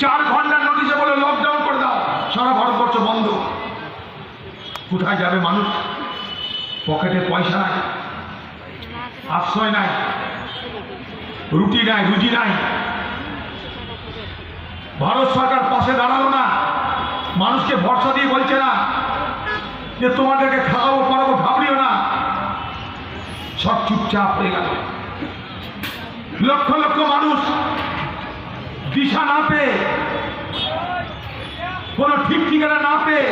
চার ঘণ্টার নোটিশে বলে লকডাউন করে দাও। সারা ভারতবর্ষ বন্ধ। কোথায় যাবে মানুষ? পকেটে পয়সা নাই, আশ্রয় নাই, রুটি নাই, রুজি নাই। ভারত সরকার পাশে দাঁড়াল না। মানুষকে ভরসা দিয়ে বলছে না যে তোমাদেরকে খাওয়াবো, পড়াবো, ভাবলিও না। সব চুপচাপ হয়ে গেল। লক্ষ লক্ষ মানুষ দিশা না পেয়ে, কোনো ঠিক ঠিকানা না পেয়ে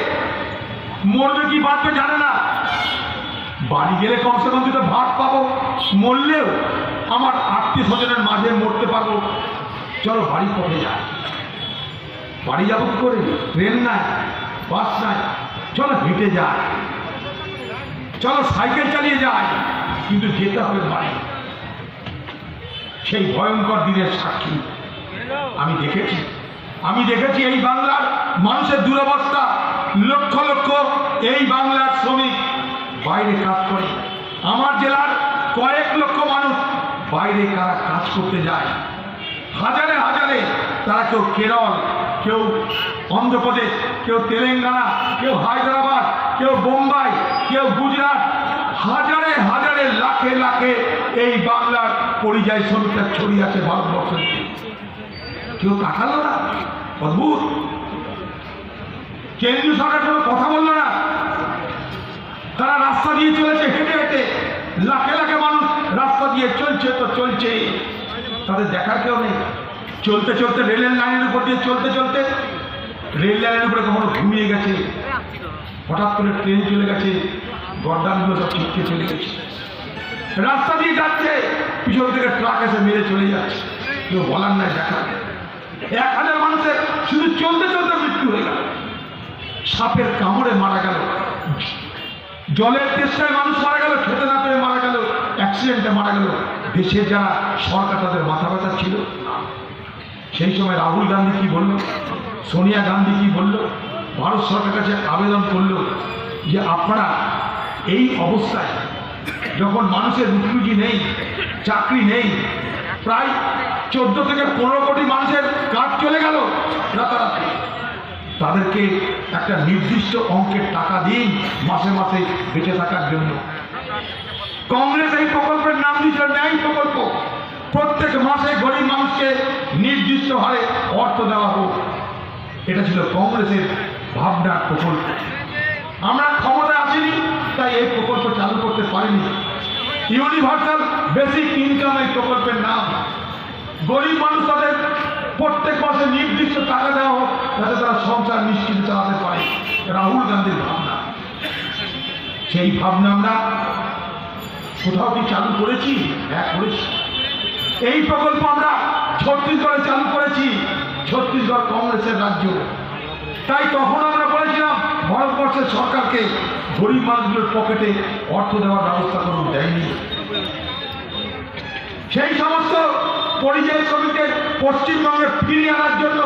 মরবে কি বাঁচবে জানে না। বাড়ি গেলে কমসে কম দুটো ভাত পাবো, মরলেও আমার আত্মীয় স্বজনের মাঝে মরতে পারব। চলো বাড়ি পথে যায় বাড়ি যাব কি করে? ট্রেন নাই, বাস নাই। চলো হেঁটে যায় চলো সাইকেল চালিয়ে যায় কিন্তু যেতে হবে বাড়ি। সেই ভয়ঙ্কর দিনের সাক্ষী। আমি দেখেছি। আমি দেখেছি এই বাংলার মানুষের দুরবস্থা। লক্ষ লক্ষ এই বাংলার শ্রমিক বাইরে কাজ করে। আমার জেলার কয়েক লক্ষ মানুষ বাইরে কারা কাজ করতে যায়। হাজারে হাজারে তারা কেউ কেরল, কেউ অন্ধ্রপ্রদেশ, কেউ তেলেঙ্গানা, কেউ হায়দ্রাবাদ, কেউ বোম্বাই, কেউ গুজরাট। হাজারে হাজারে লাখে লাখে এই বাংলার পরিযায়ী শ্রমিকরা ছড়িয়ে আছে ভারতবর্ষের কেউ তাকালো না? অদ্ভুত। কেন্দ্রীয় সরকার কোনো কথা বলল না? তারা রাস্তা দিয়ে চলেছে, হেঁটে হেঁটে। লাখে লাখে মানুষ রাস্তা দিয়ে চলছে তো চলছে। তাদের দেখার কেউ নেই। চলতে চলতে রেলের লাইনের উপর দিয়ে চলতে চলতে রেল লাইনের উপরে কখনো ঘুমিয়ে গেছে। হঠাৎ করে ট্রেন চলে গেছে গড্ডানগুলো সব ছিটকে চলে গেছে। রাস্তা দিয়ে যাচ্ছে, পিছন থেকে ট্রাক এসে মেরে চলে যাচ্ছে। কেউ বলার নাই দেখা এক হাজার মানুষের শুধু চলতে চলতে মৃত্যু হয়ে গেল। সাপের কামড়ে মারা গেল। জলের তেষ্টায় মানুষ মারা গেল, খেতে না পেয়ে মারা গেল অ্যাক্সিডেন্টে মারা গেল। দেশের যারা সরকার তাদের মাথা ব্যথা ছিল। সেই সময় রাহুল গান্ধী কি বলল? সোনিয়া গান্ধী কি বলল? ভারত সরকারের কাছে আবেদন করল যে আপনারা এই অবস্থায় যখন মানুষের রুটি নেই, চাকরি নেই প্রায় চোদ্দ থেকে পনেরো কোটি মানুষের কাজ চলে গেল রাতারাতি। তাদেরকে একটা নির্দিষ্ট অঙ্কের টাকা দিন মাসে মাসে বেঁচে থাকার জন্য। কংগ্রেস এই প্রকল্পের নাম দিয়েছিল, ন্যায় প্রকল্প। প্রত্যেক মাসে গরিব মানুষকে নির্দিষ্ট হারে অর্থ দেওয়া হোক। এটা ছিল কংগ্রেসের ভাবনার প্রকল্প। আমরা ক্ষমতায় আসিনি, তাই এই প্রকল্প চালু করতে পারিনি। ইউনিভার্সাল বেসিক ইনকাম এই প্রকল্পের নাম। গরিব মানুষ তাদের প্রত্যেক মাসে নির্দিষ্ট টাকা দেওয়া হোক, যাতে তারা সংসার নিশ্চিত চালাতে পারে। রাহুল গান্ধীর ভাবনা। সেই ভাবনা আমরা কোথাও কি চালু করেছি? হ্যাঁ করেছি। এই প্রকল্প আমরা ছত্তিশগড়ে চালু করেছি, ছত্তিশগড় কংগ্রেসের রাজ্য। তাই তখন আমরা বলেছিলাম ভারতবর্ষের সরকারকে গরিব মানুষগুলোর পকেটে অর্থ দেওয়ার ব্যবস্থা করুন দেয়নি। সেই সমস্ত পরিযায়ী শ্রমিকদের পশ্চিমবঙ্গে ফিরিয়ে আনার জন্য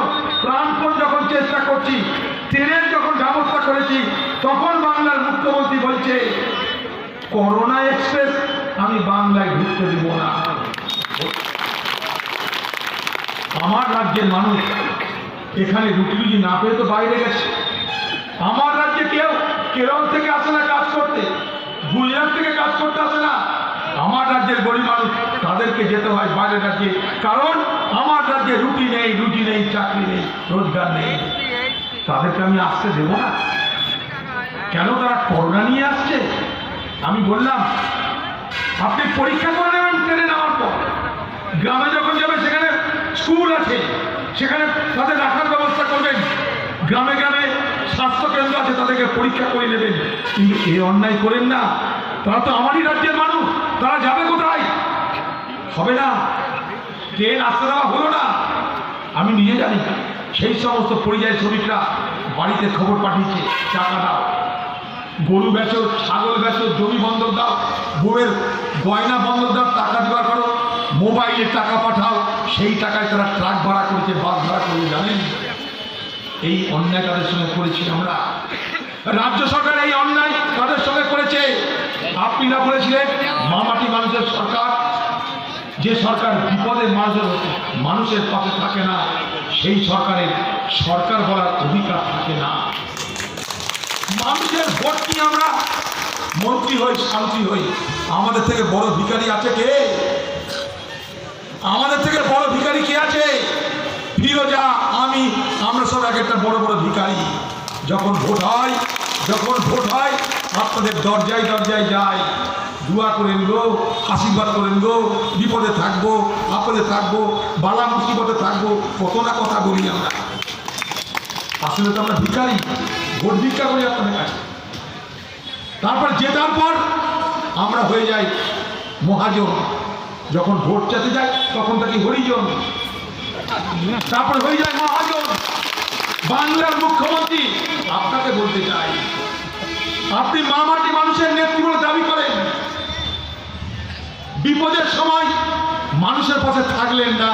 প্রাণপণ যখন চেষ্টা করছি, ট্রেনের যখন ব্যবস্থা করেছি, তখন বাংলার মুখ্যমন্ত্রী বলছে, করোনা এক্সপ্রেস, আমি বাংলায় ঢুকতে দেব না। আমার রাজ্যের মানুষ এখানে রুটি রুজি না পেয়ে তো বাইরে গেছে। আমার রাজ্যে কেউ কেরল থেকে আসে না কাজ করতে, গুজরাট থেকে কাজ করতে আসে না। আমার রাজ্যের গরিব মানুষ তাদেরকে যেতে হয় বাইরের রাজ্যে, কারণ আমার রাজ্যে রুটি নেই রুটি নেই, চাকরি নেই, রোজগার নেই। তাদেরকে আমি আসতে দেবো না। কেন তারা করোনা নিয়ে আসছে? আমি বললাম, আপনি পরীক্ষা করে নেবেন ট্রেনে নামার পর। গ্রামে যখন যাবে, সেখানে স্কুল আছে, সেখানে তাদের রাখার ব্যবস্থা করবেন। গ্রামে গ্রামে আছে তাদেরকে পরীক্ষা করে নেবেন। কিন্তু এ অন্যায় করেন না। তারা তো আমারই রাজ্যের মানুষ। তারা যাবে কোথায়? হবে না। ট্রেন আসতে দেওয়া হলো না। আমি নিজে জানি, সেই সমস্ত পরিযায়ী শ্রমিকরা বাড়িতে খবর পাঠিয়েছে। টাকা দাও। গরু বেচো, ছাগল বেচো, জমি বন্ধক দাও, বউয়ের গয়না বন্ধক দাও, টাকা জোগাড় করো, মোবাইলে টাকা পাঠাও। সেই টাকায় তারা ট্রাক ভাড়া করেছে, বাস ভাড়া করে জানেন? এই অন্যায় তাদের সঙ্গে করেছি আমরা? রাজ্য সরকার এই অন্যায় তাদের সঙ্গে করেছে? আপনারা বলেছিলেন, মামাটি মানুষের সরকার, যে সরকার বিপদে মানুষের মানুষের পাশে থাকে না, সেই সরকারের সরকার বলার অধিকার থাকে না। মানুষের ভোট নিয়ে আমরা মন্ত্রী হই, শান্তি হই। আমাদের থেকে বড় ভিখারি আছে কে? আমাদের থেকে বড় ভিখারি কে আছে? ফিরোজা। আমি, আমরা সব এক একটা বড় বড় ভিখারি। যখন ভোট হয়, যখন ভোট হয়, আপনাদের দরজায় দরজায় যায় দোয়া করেন গো, আশীর্বাদ করেন গো, বিপদে থাকব, আপদে থাকব, বালা মুসিবতে থাকব, কত না কথা বলি আমরা। আসলে তো আমরা ভিকারি ভোট ভিক্ষা করি আপনাদের কাছে। তারপর জেতার পর আমরা হয়ে যাই মহাজন। যখন ভোট চাতে যাই, তখন তাকে হরিজন। তারপর হয়ে যায় মহাজন। বাংলার মুখ্যমন্ত্রী, আপনাকে বলতে চাই, আপনি মামাটি মানুষের নেত্রী বলে দাবি করেন। বিপদের সময় মানুষের পাশে থাকলেন না।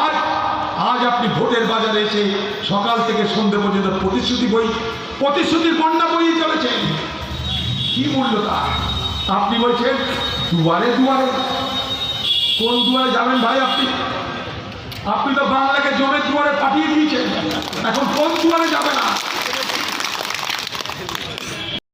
আর আজ আপনি ভোটের বাজারে এসে সকাল থেকে সন্ধ্যে পর্যন্ত প্রতিশ্রুতি বই, প্রতিশ্রুতির বন্যা বইয়ে চলেছেন। কি মূল্য তার আপনি বলছেন, দুয়ারে দুয়ারে। কোন দুয়ারে যাবেন ভাই আপনি? আপনি তো বাংলাকে জমে দুয়ারে পাঠিয়ে দিয়েছেন। এখন কোন দুয়ারে যাবে না?